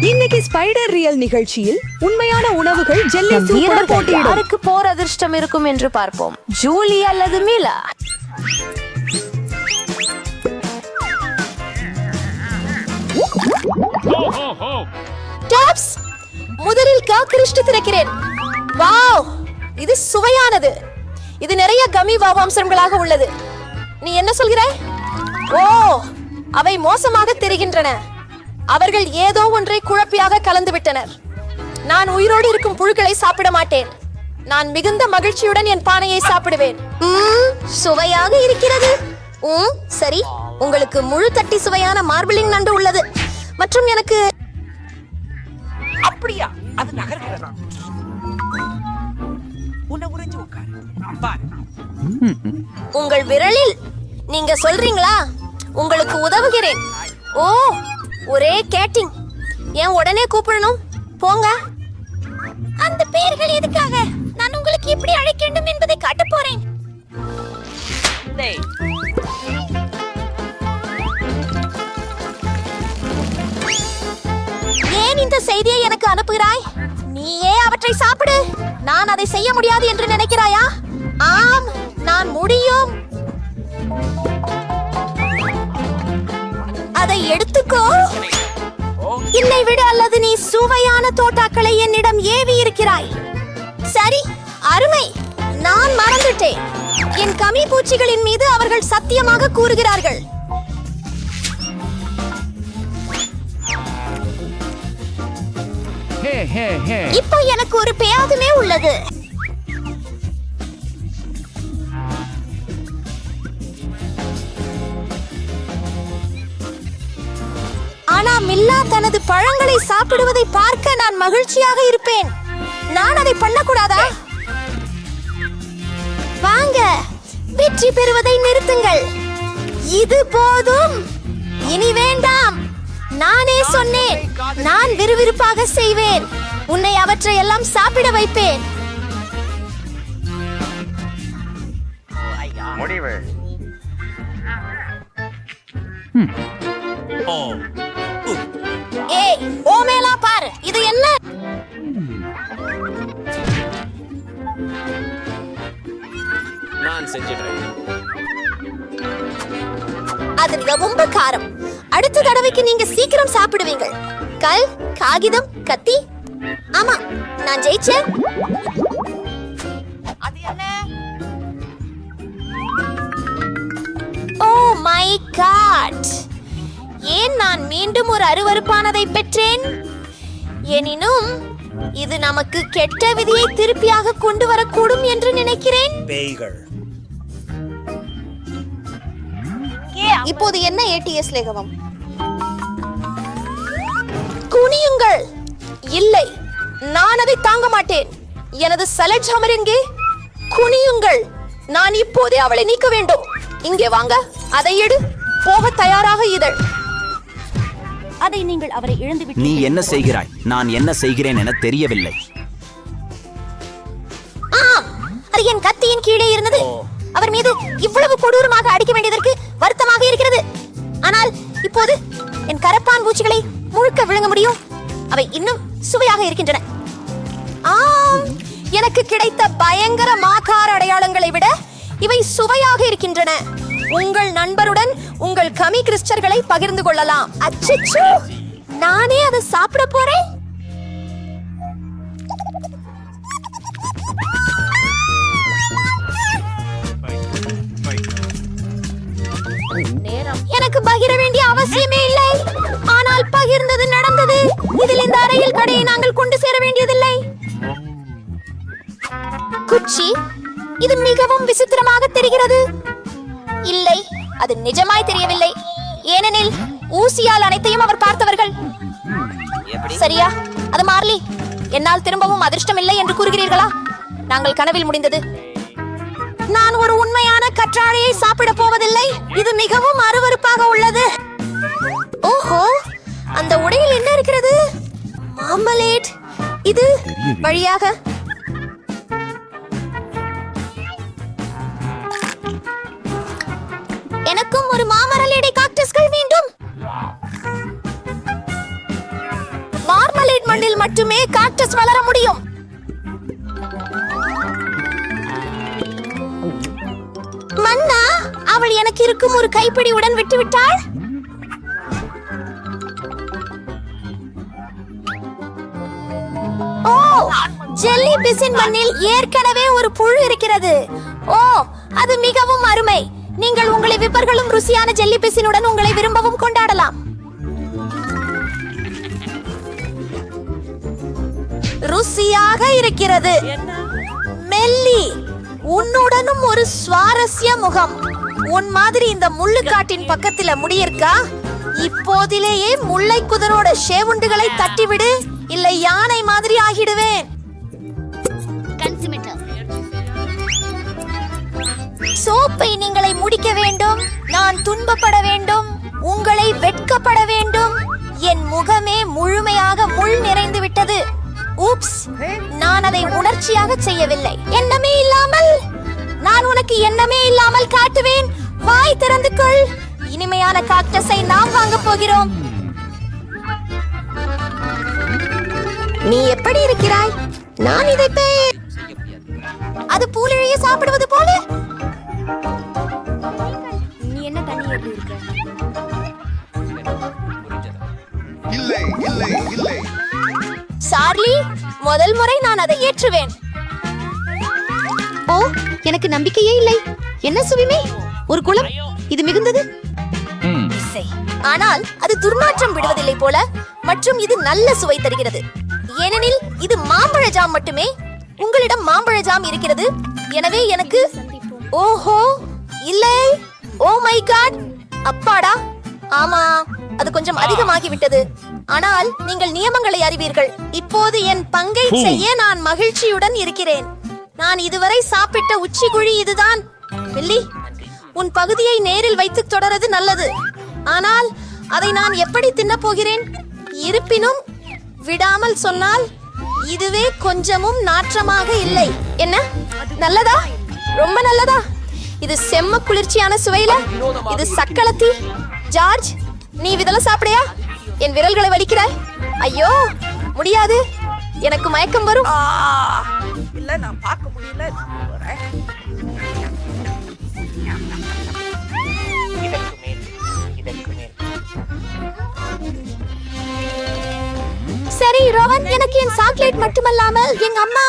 இன்னைக்கு spider real நிகழ்ச்சியில் உண்மையான உணவுகள் ஜெல்லி வீரர்கள் போட்டியிடும். யாருக்கு போர் அதிர்ஷ்டம் இருக்கும் என்று பார்ப்போம். ஜூலி அல்லது மீலா? டாப்ஸ் முதலில் காக்கரிஷ்டு திறக்கிறேன். வாவ் இது சுவையானது. இது நிறைய கமி வாவாம்சங்களாக உள்ளது. நீ என்ன சொல்கிறாய்? ஓ அவை மோசமாக தெரிகின்றன. அவர்கள் ஏதோ ஒன்றை குழப்பியாக கலந்து விட்டனர் நான் உயிரோடு இருக்கும் புழுக்களை சாப்பிட மாட்டேன். நான் மிகுந்த மகிழ்ச்சியுடன் என் பானையை சாப்பிடுவேன். சுவையாக இருக்கிறது. சரி. உங்களுக்கு முழு தட்டி சுவையான மார்பிளிங் நண்டு உள்ளது. மற்றும் எனக்கு அப்படியா? அது நகர்கிறதா? உன்னை உறைஞ்சு உட்காரு. பாரு. உங்கள் விரலில் நீங்க சொல்றீங்களா? உங்களுக்கு உதவுகிறேன். ஓ ஒரே கேட்டிங். ஏன் உடனே கூப்பிடணும்? போங்க. அந்த பெயர்கள் எதுக்காக? நான் உங்களுக்கு எப்படி அழைக்க வேண்டும் என்பதை காட்ட போறேன். ஏன் இந்த செய்தியை எனக்கு அனுப்புகிறாய்? நீயே அவற்றை சாப்பிடு. நான் அதை செய்ய முடியாது என்று நினைக்கிறாயா? ஆம் நான் முடியும். அதை எடுத்துக்கோ. என்னை விட அல்லது நீ சுவையான தோட்டாக்களை என்னிடம் ஏவி இருக்கிறாய். சரி அருமை. நான் மறந்துட்டேன். என் கமி பூச்சிகளின் மீது அவர்கள் சத்தியமாக கூறுகிறார்கள். இப்போ எனக்கு ஒரு பேயாதுமே உள்ளது பழங்களை சாப்பிடுவதை பார்க்க நான் மகிழ்ச்சியாக இருப்பேன். நான் அதை பண்ணக்கூடாதா? வாங்க வெற்றி பெறுவதை நிறுத்துங்கள். இது போதும். இனி வேண்டாம். நானே சொன்னேன் நான் விறுவிறுப்பாக செய்வேன். உன்னை அவற்றை எல்லாம் சாப்பிட வைப்பேன். முடிவு. என்ன? நான் செஞ்சிடுறேன். அது ரொம்ப காரம். அடுத்த தடவைக்கு நீங்க சீக்கிரம் சாப்பிடுவீங்க. கல் காகிதம் கத்தி. ஆமா நான் ஜெயிச்சேன். அது என்ன? Oh my God. ஏன் நான் மீண்டும் ஒரு அருவருப்பானதை பெற்றேன்? எனினும் இது நமக்கு கெட்ட விதியை திருப்பியாக கொண்டு வரக்கூடும் என்று நினைக்கிறேன். பேய்கள். இப்போது என்ன ஏடிஎஸ் லேகவம்? குனியுங்கள். இல்லை நான் அதை தாங்க மாட்டேன். எனது சலட் ஹமர் எங்கே? குனியுங்கள். நான் இப்போதே அவளை நீக்க வேண்டும். இங்கே வாங்க. அதை எடு. போக தயாராக இதழ் அதை நீங்கள் அவரை இழந்து நீ என்ன செய்கிறாய்? நான் என்ன செய்கிறேன் என தெரியவில்லை. அது என் கத்தியின் கீழே இருந்தது. அவர் மீது இவ்வளவு கொடூரமாக அடிக்க வேண்டியதற்கு வருத்தமாக இருக்கிறது. ஆனால் இப்போது என் கரப்பான் பூச்சிகளை முழுக்க விழுங்க முடியும். அவை இன்னும் சுவையாக இருக்கின்றன. ஆம் எனக்கு கிடைத்த பயங்கர மாகார அடையாளங்களை விட இவை சுவையாக இருக்கின்றன. உங்கள் நண்பருடன் உங்கள் கமி கிறிஸ்டர்களை பகிர்ந்து கொள்ளலாம். அச்சச்சோ! நானே அதை சாப்பிட போறேன். எனக்கு பகிர வேண்டிய அவசியமே இல்லை. ஆனால் பகிர்ந்தது நடந்தது. இதில் இந்த அறையில் கடையை நாங்கள் கொண்டு சேர வேண்டியதில்லை. குச்சி இது மிகவும் விசித்திரமாக தெரிகிறது. இல்லை அது நிஜமாய் தெரியவில்லை. ஏனெனில் ஊசியால் அனைத்தையும் அவர் பார்த்தவர்கள். சரியா? அது மார்லி என்னால் திரும்பவும் அதிர்ஷ்டம் இல்லை என்று கூறுகிறீர்களா? நாங்கள் கனவில் முடிந்தது. நான் ஒரு உண்மையான கற்றாழையை சாப்பிட போவதில்லை. இது மிகவும் அருவருப்பாக உள்ளது. ஓஹோ அந்த உடையில் என்ன இருக்கிறது? மாமலேட் இது வழியாக எனக்கும் ஒரு மாமரல் எடை காக்டஸ்கள் வேண்டும் மட்டுமே காக்டஸ் வளர முடியும். மன்னா அவள் எனக்கு இருக்கும் ஒரு கைப்பிடியுடன் விட்டுவிட்டாள் ஓ ஜெல்லி பிசின் மண்ணில் ஏற்கனவே ஒரு புழு இருக்கிறது. ஓ அது மிகவும் அருமை. நீங்கள் உங்களை விப்பர்களும் ருசியான ஜெல்லி பிசினுடன் உங்களை விரும்பவும் கொண்டாடலாம். ருசியாக இருக்கிறது. மெல்லி உன்னுடனும் ஒரு சுவாரஸ்ய முகம். உன் மாதிரி இந்த முள்ளுக்காட்டின் பக்கத்துல முடியிருக்கா? இப்போதிலேயே முல்லை குதிரோட ஷேவுண்டுகளை தட்டிவிடு இல்லை யானை மாதிரி ஆகிடுவேன். சோப்பை நீங்களை முடிக்க வேண்டும். நான் துன்பப்பட வேண்டும். உங்களை வெட்கப்பட வேண்டும். என் முகமே முழுமையாக முள் நிறைந்து விட்டது. ஊப்ஸ் நான் அதை உணர்ச்சியாக செய்யவில்லை. எண்ணமே இல்லாமல் நான் உனக்கு எண்ணமே இல்லாமல் காட்டுவேன். வாய் திறந்து கொள் இனிமையான காக்டஸை நாம் வாங்க போகிறோம். நீ எப்படி இருக்கிறாய்? நான் இதை பே- அது பூலிழைய சாப்பிடுவது போல. எப்படி இருக்க இல்லை இல்லை இல்லை. சார்லி முதல் முறை நான் அதை ஏற்றுவேன். ஓ எனக்கு நம்பிக்கையே இல்லை. என்ன சுவிமே? ஒரு குளம்? இது மிகுந்தது? ஆனால் அது துர்நாற்றம் விடுவதில்லை போல மற்றும் இது நல்ல சுவை தருகிறது. ஏனெனில் இது மாம்பழ ஜாம் மட்டுமே. உங்களிடம் மாம்பழ ஜாம் இருக்கிறது. எனவே எனக்கு ஓஹோ இல்லை. Oh my God. அப்பாடா? ஆமா அது கொஞ்சம் அதிகமாகி விட்டது ஆனால் நீங்கள் நியமங்களை அறிவீர்கள். இப்போது என் பங்கை செய்ய நான் மகிழ்ச்சியுடன் இருக்கிறேன். நான் இதுவரை சாப்பிட்ட உச்சிக்குழி இதுதான். மில்லி உன் பகுதியை நேரில் வைத்து தொடரது நல்லது. ஆனால் அதை நான் எப்படி தின்னப் போகிறேன்? இருப்பினும் விடாமல் சொன்னால் இதுவே கொஞ்சமும் நாற்றமாக இல்லை. என்ன? நல்லதா? ரொம்ப நல்லதா? இது செம்ம குளிர்ச்சியான சுவையில இது சக்களத்தி. ஜார்ஜ் நீ இதெல்லாம் சாப்பிடையா? என் விரல்களை வலிக்கிறாய் ஐயோ முடியாது. எனக்கு மயக்கம் வரும். இல்ல நான் பார்க்க முடியல. சரி ரோவன் எனக்கு என் சாக்லேட் மட்டுமல்லாமல் எங்க அம்மா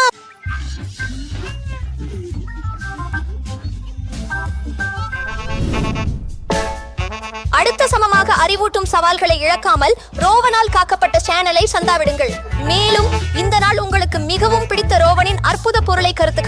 சமமாக அறிவூட்டும் சவால்களை இழக்காமல் ரோவனால் காக்கப்பட்ட சேனலை சந்தாவிடுங்கள். மேலும் இந்த நாள் உங்களுக்கு மிகவும் பிடித்த ரோவனின் அற்புத பொருளை கருத்து